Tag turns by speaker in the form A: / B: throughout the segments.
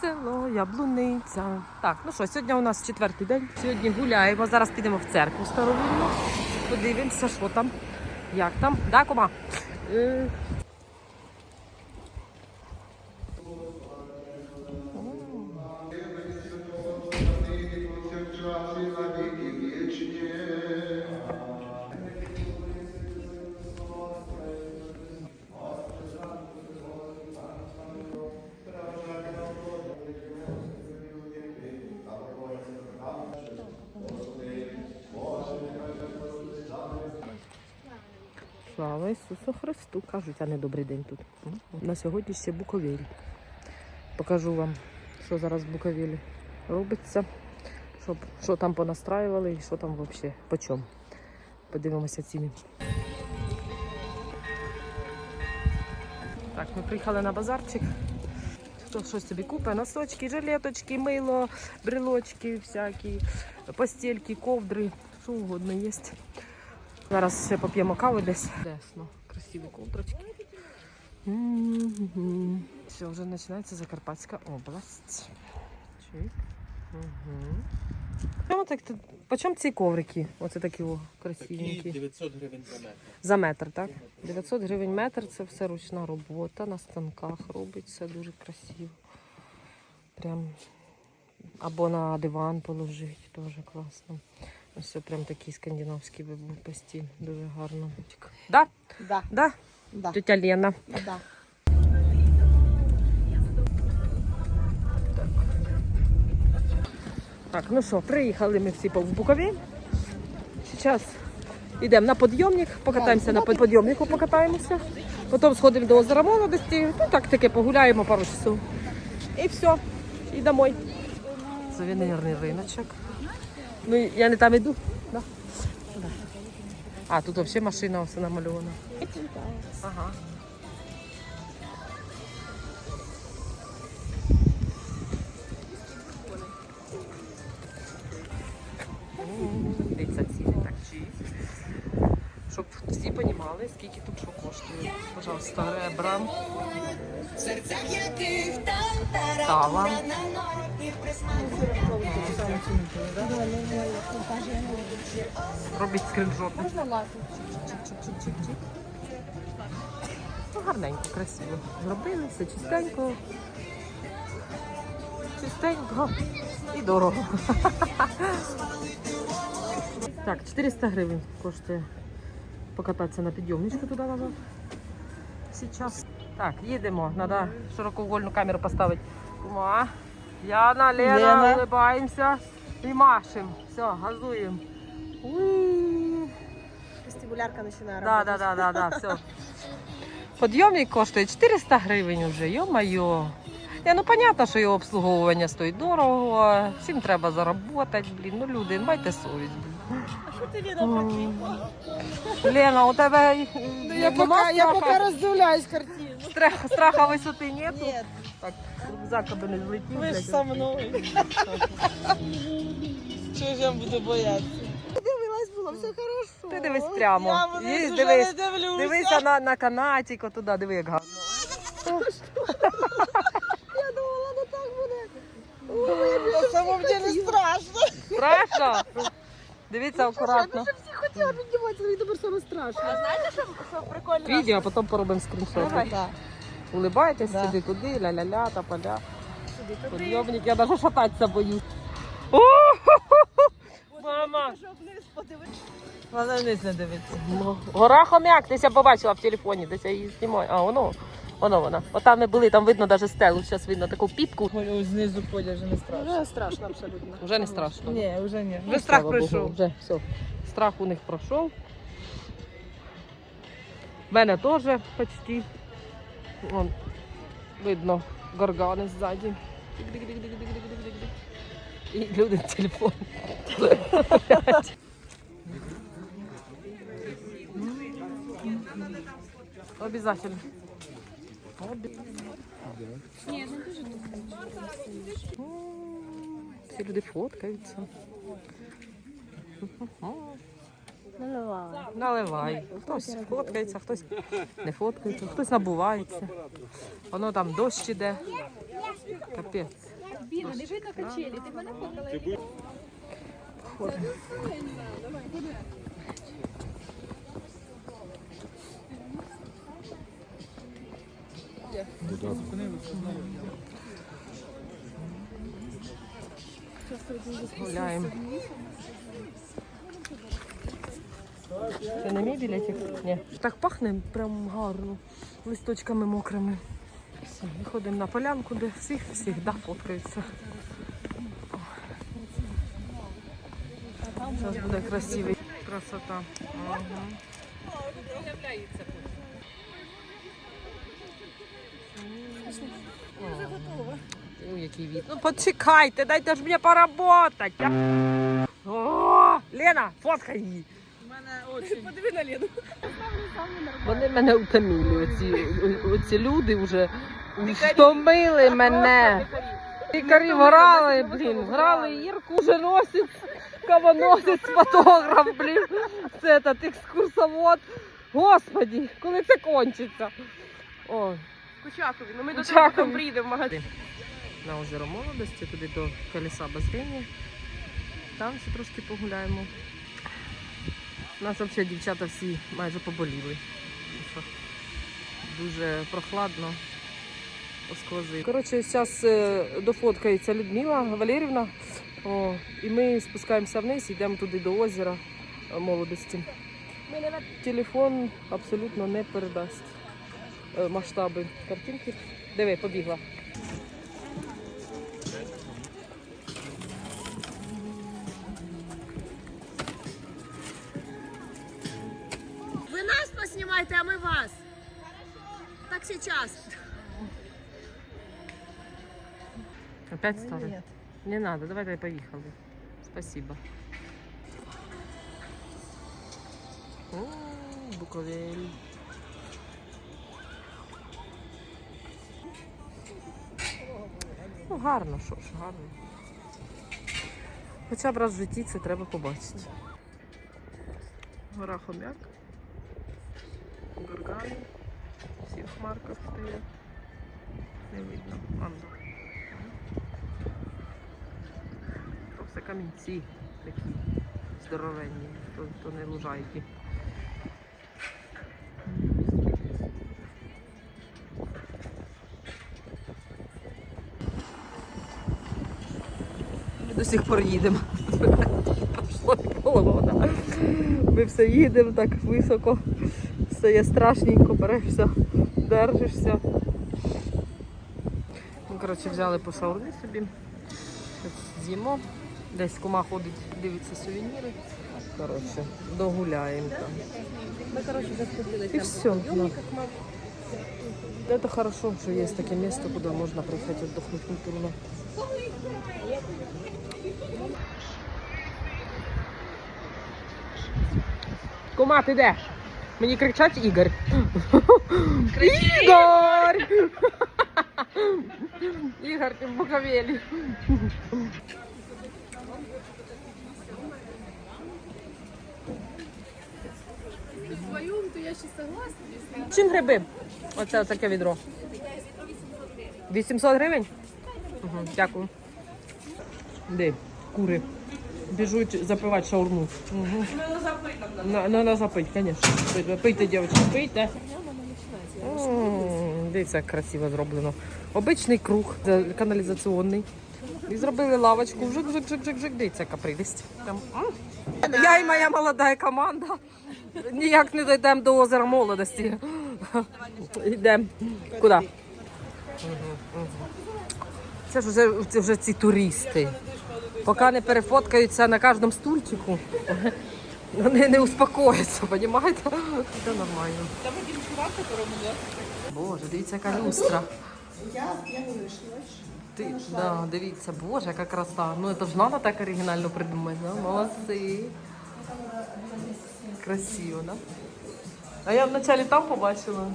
A: село Яблуниця. Так, ну що, сьогодні у нас четвертий день. Сьогодні гуляємо. Зараз підемо в церкву старовільну. Подивимося, що там, як там. Да, кума? Ісусу Христу, кажуть, а не добрий день тут. На сьогодні ще Буковель. Покажу вам, що зараз в Буковелі робиться, щоб, що там понастраювали і що там взагалі, по чому. Подивимося ціни. Так, ми приїхали на базарчик. Хто щось собі купить, носочки, жилеточки, мило, брелочки всякі, постельки, ковдри, що угодно є. Зараз ще поп'ємо каву десь. Десно. Красиві ковдрочки. Все, вже починається Закарпатська область. Чик. Угу. Так, по чому ці коврики? Оце такі о,
B: Такі 900 гривень за метр.
A: За метр, так? 900 гривень метр це все ручна робота, на станках робиться дуже красиво. Прям або на диван положить, теж класно. Ось прям такий скандинавський би був постіль, дуже гарно. Да?
C: Да,
A: Да?
C: да,
A: Тетя Лена.
C: да.
A: Так, ну що, приїхали ми всі по- Букові. Зараз йдемо на підйомник, покатаємося на підйомнику, покатаємося. Потім сходимо до озера молодості. Ну так таке погуляємо пару часов. І все. І домой. Сувенірний риночок. Ну, я не там іду. Да? Да. А, тут взагалі машина все намальована. Ага. Щоб всі розуміли, скільки тут що коштує. Пожалуйста, ребра. Сава. Робіть? Чик-чик-чик-чик-чик. Ну, гарненько, красиво. Зробили все чистенько. Чистенько і дорого. Так, 400 гривень коштує покататися на підйомничку туди назад. Сейчас. Так, їдемо. Треба широкоугольну камеру поставити. Кума. Яна, Лена,
C: Лена.
A: улыбаємося і машем. Все, газуємо.
C: Вестибулярка починає
A: Да, да, да, да, да, все. Подйомник коштує 400 гривень вже, йо-майо. Я, ну, понятно, що його обслуговування стоїть дорого, всім треба заробити, блін. Ну, люди, майте совість, блін. Лена, у тебе
C: Ну, я
A: нема
C: пока, я
A: страха?
C: пока роздивляюсь картину.
A: Страх- страха висоти нету?
C: Ні,
A: Так, рюкзак аби не злетів.
C: ви ж
A: блядь.
C: со мною. Чого ж я буду боятися? Дивилась, було все хорошо.
A: Ти дивись прямо.
C: Я
A: Їсть,
C: уже
A: дивись.
C: не дивлюся.
A: Дивися на, на канатик, отуди, диви, як гарно.
C: Я думала, не так буде. Ой, на самом деле страшно.
A: Страшно? Дивіться акуратно.
C: Всі хотіли підніматися, мені тепер саме страшно. А знаєте, що, що прикольно?
A: Відео, а потім поробимо скріншоти.
C: Так.
A: Улибайтесь
C: Да.
A: сюди туди, ля-ля-ля, та поля. Подйомник, я навіть шататися боюсь. О, Мама!
C: Вона вниз не дивиться.
A: Ну, Гора хомяк, десь я побачила в телефоні, десь я її знімаю. А, воно, воно вона. От там ми були, там видно навіть стелу, зараз видно таку піпку.
C: Знизу ходять, вже не страшно. Вже страшно абсолютно.
A: Вже не страшно.
C: Ні, вже ні.
A: Ну,
C: Вже страх пройшов.
A: Вже все. Страх у них пройшов. В мене теж почти. Вон, видно горгани ззаді. І люди телефон. Обязательно. Обі- М, Всі люди фоткаються. Наливай. Хтось фоткається, хтось не фоткається, хтось набувається. Воно там дощ іде. Капець.
B: Біна, не видно качелі, ти мене фоткала.
A: Гуляємо. Це не мій білетик? Ні. Так пахне прям гарно, листочками мокрими. Все, виходимо на полянку, де всіх всіх да, фоткаються. Зараз буде красивий. Красота. Ага. Вже готово. Ой, який від. Ну почекайте, дайте ж мені поработати. О, Лена, фоткай її.
C: Подиви на Лену.
A: Вони мене утомили, оці, оці люди вже втомили мене. Лікарі грали, блін, грали Ірку вже носить, кавоносець, фотограф, блін. Це этот екскурсовод. Господі, коли це кончиться? Ой.
C: Кучакові, ну ми до
A: Кучакові.
C: того потім приїдемо в магазин.
A: на озеро молодості, туди до колеса Базрині. Там ще трошки погуляємо. У нас взагалі дівчата всі майже поболіли. Дуже прохладно. Коротше, зараз дофоткається Людмила Валерівна. О, і ми спускаємося вниз, йдемо туди до озера е, молодості. Телефон абсолютно не передасть е, масштаби картинки. Диви, побігла.
C: Ви нас поснімайте, а ми вас. Так сейчас.
A: Опять стали? Не надо, давай, давай, поехали. Спасибо. М, Буковель. Ну, гарно, що ж, гарно. Хоча б раз в житті це треба побачити. Гора Хомяк. Горгани. Всі в хмарках стоять. Не видно. Анда. То все камінці такі здоровенні, то, то не лужайки. Сих пор їдемо. Пішло половина. Ми все їдемо так високо, все є страшненько, берешся, держишся. Ми, коротше, взяли по шаурмі собі. З'їмо. Десь кума ходить, дивиться сувеніри. Коротше, догуляємо там.
C: Ми, коротше.
A: І все. Это хорошо, что есть такое место, куда можно приехать отдохнуть культурно. Кума, ти де? Мені кричать Ігор. Ігор! Ігор, ти в Буковелі.
B: Вдвоєм, то я ще согласна.
A: Чим гриби? Оце таке відро. 800 гривень? Угу, дякую. Де? Кури. Біжуть запивати шаурму. Угу. На, на, на запить, звісно. Пийте, дівчатки, пийте. Дивіться, як красиво зроблено. Обичний круг, каналізаційний. І зробили лавочку. Вжик, вжик, вжик, вжик, вжик. Дивіться, яка прелість. Я і моя молода команда. Ніяк не дійдемо до озера молодості. Йдемо. Куди? Це ж вже, це вже ці туристи. Поки не перефоткаються на кожному стульчику, вони не успокояться, розумієте? Це нормально. Боже, дивіться, яка люстра. Ти, да, дивіться, боже, яка краса. Ну це ж треба так оригінально придумати, да? Молодці. Красиво, да? А я вначале там побачила.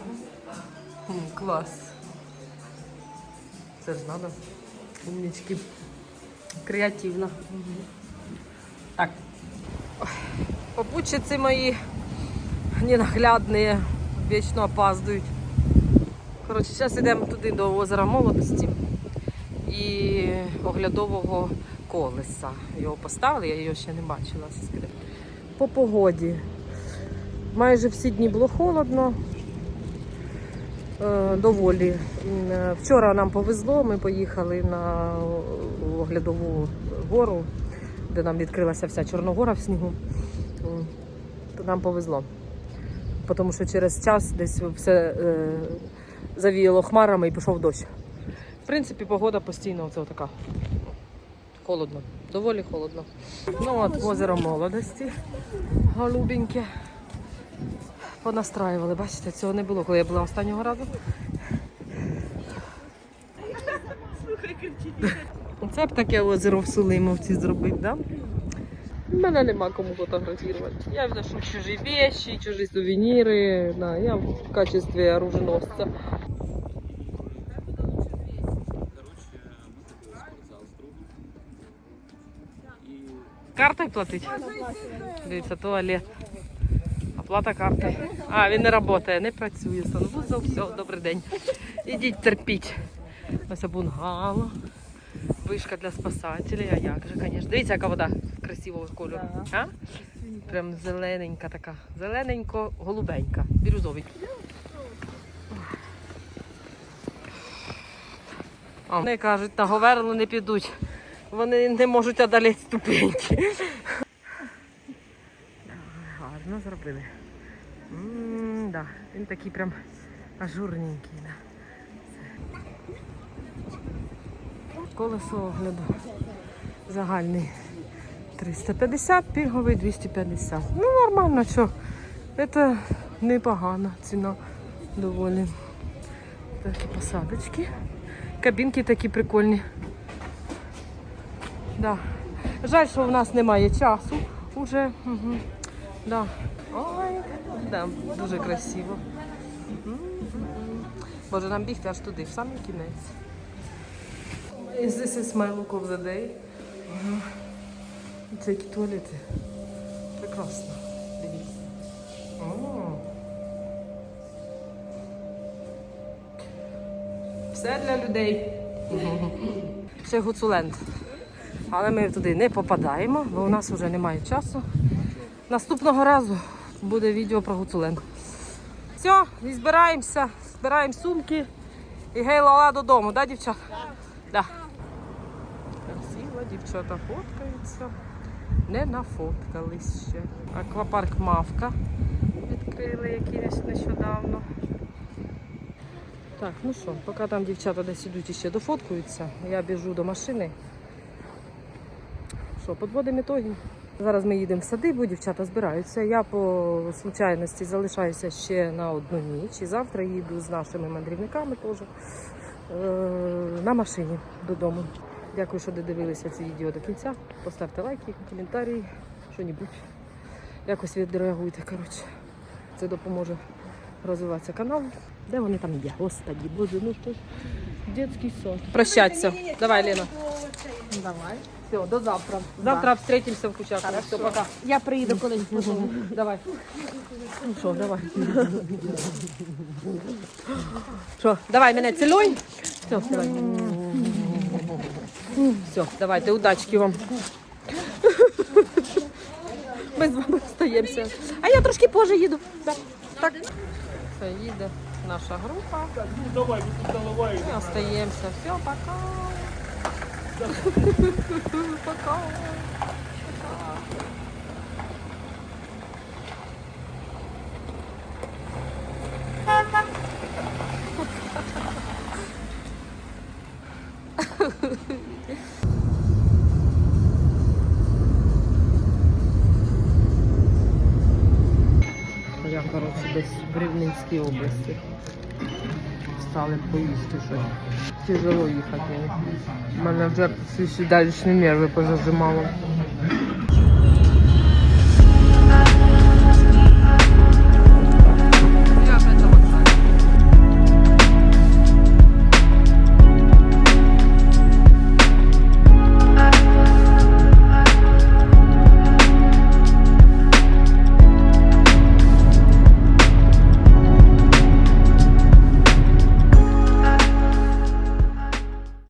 A: Хм, клас. Це ж надо. Умнички. Креативно. Так. Попутчиці мої ненаглядні, вічно опаздують. Коротше, зараз йдемо туди до озера молодості. І оглядового колеса. Його поставили, я його ще не бачила. По погоді. Майже всі дні було холодно. Е, Доволі. Е, Вчора нам повезло, ми поїхали на оглядову гору, де нам відкрилася вся Чорногора в снігу. Нам повезло. Тому що через час десь все е, завіяло хмарами і пішов дощ. В принципі, погода постійно оце така. Холодно, доволі холодно. Ну от озеро молодості. Голубеньке. Понастраювали, бачите, цього не було, коли я була останнього разу. Це б таке озеро в Сулимовці зробити, да? Мене нема кому фотографувати. Я вношу чужі вещи, чужі сувеніри. Да, я в качестві оруженосця. Картою платить? Дивіться, туалет. Оплата карти. А, він не працює, не працює. Санвузол, все, добрий день. Ідіть терпіть. Ось бунгало. Вишка для спасателей, а як же, звісно. Дивіться, яка вода красивого кольору. А? Прям зелененька така. Зелененько-голубенька. Бірюзовий. Вони кажуть, на Говерло не підуть. Вони не можуть одоліти ступеньки. Зробили. М, да. Він такий прям ажурненький. Да. Колесо огляду. Загальний 350, пільговий 250. Ну, нормально, що. Це непогана ціна доволі. Такі посадочки. Кабінки такі прикольні. Да. Жаль, що в нас немає часу уже. Угу. Да. Да, дуже красиво. Мгм. Боже, нам бігти аж туди, в самий кінець. This is my look of the day. Це які туалети. Прекрасно. Дивіться. Все для людей. Ще Гуцуленд. Але ми туди не попадаємо, бо у нас вже немає часу. Наступного разу буде відео про Гуцуленд. Все, і збираємося, збираємо сумки і гей-лала додому, да, дівчата? Да. Красиво, дівчата фоткаються. Не нафоткались ще. Аквапарк Мавка відкрили якийсь нещодавно. Так, ну що, поки там дівчата десь ідуть і ще дофоткуються, я біжу до машини. Що, підводимо ітоги. Зараз ми їдемо в садибу, дівчата збираються. Я по случайності залишаюся ще на одну ніч. І завтра їду з нашими мандрівниками теж е, на машині додому. Дякую, що додивилися це відео до кінця. Поставте лайки, коментарі, що-небудь. Якось відреагуйте. Коротше. Це допоможе розвиватися каналу. Де вони там є? Господи, боже, ну то дитячий сон. Прощаться. Давай, Лена.
C: Давай.
A: Все, до завтра. Завтра встретимся в Кучаку. Все, пока.
C: Я приїду колись.
A: Давай. Ну що, давай. Що, давай мене цілуй. Все, давай. Все, давайте, удачки вам. Ми з вами остаємося. А я трошки позже їду. Так. так. Все, їде наша група.
D: Давай.
A: Ми остаємося. Все, пока. Пока. Я, коротше, десь в Рівненській області. Стали поїсти щось. Тяжело їхати. У мене вже всі сідалічні нерви позажимало.